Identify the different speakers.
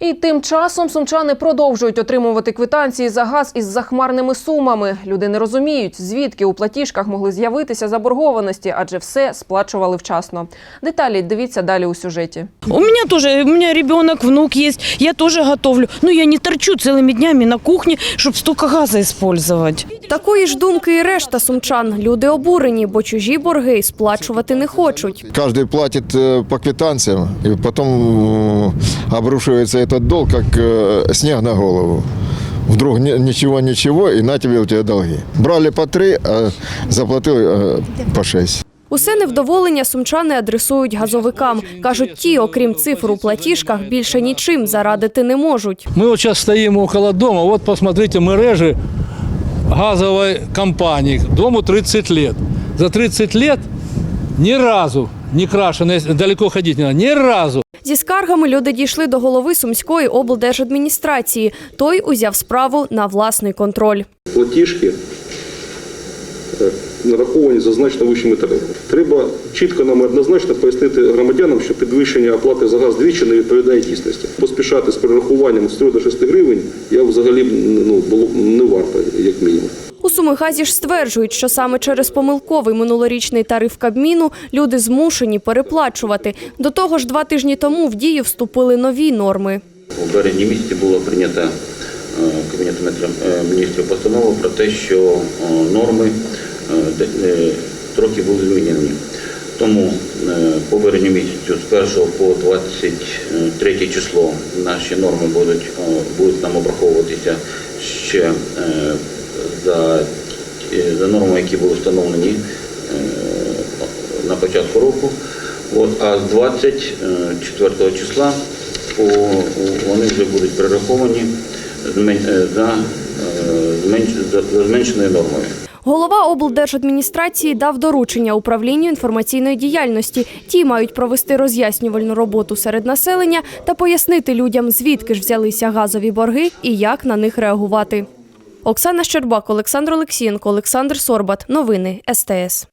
Speaker 1: І тим часом сумчани продовжують отримувати квитанції за газ із захмарними сумами. Люди не розуміють, звідки у платіжках могли з'явитися заборгованості, адже все сплачували вчасно. Деталі дивіться далі у сюжеті.
Speaker 2: У меня тоже, у меня ребенок, внук есть, я тоже готовлю. Но я не торчу целыми днями на кухне, чтобы столько газа использовать.
Speaker 3: Такої ж думки і решта сумчан. Люди обурені, бо чужі борги сплачувати не хочуть.
Speaker 4: Каждый платит э, по квитанциям, и потом э, обрушивается этот долг, как э, снег на голову. Вдруг ни- ничего-ничего, и на тебе у тебя долги. Брали по три, а заплатил э, по шесть.
Speaker 3: Усе невдоволення сумчани адресують газовикам. Кажуть, ті, окрім цифр у платіжках, більше нічим зарадити не можуть.
Speaker 5: Мы вот сейчас стоим около дома, вот посмотрите, мережи газовой компании, дому 30 лет. За 30 лет ни разу не крашено, далеко ходить не надо, ни разу.
Speaker 3: Зі скаргами люди дійшли до голови Сумської облдержадміністрації. Той узяв справу на власний контроль.
Speaker 6: платіжки е, нараховані за значно вищими тарифами. Треба чітко нам однозначно пояснити громадянам, що підвищення оплати за газ двічі не відповідає дійсності. Поспішати з перерахуванням з 3 до 6 гривень я взагалі ну, було не варто, як мінімум.
Speaker 3: У Сумигазі ж стверджують, що саме через помилковий минулорічний тариф Кабміну люди змушені переплачувати. До того ж, два тижні тому в дію вступили нові норми.
Speaker 7: У березні місяці було прийнято е, Кабінетом міністрів- е, міністрів постанову про те, що е, норми е, е, трохи були змінені. Тому е, по березні місяцю з 1 по 23 число наші норми будуть, будуть нам обраховуватися ще за, за нормами, які були встановлені на початку року. От, а з 24 числа вони вже будуть перераховані за зменшеною нормою.
Speaker 3: Голова облдержадміністрації дав доручення управлінню інформаційної діяльності. Ті мають провести роз'яснювальну роботу серед населення та пояснити людям, звідки ж взялися газові борги і як на них реагувати. Оксана Щербак, Олександр Олексієнко, Олександр Сорбат. Новини СТС.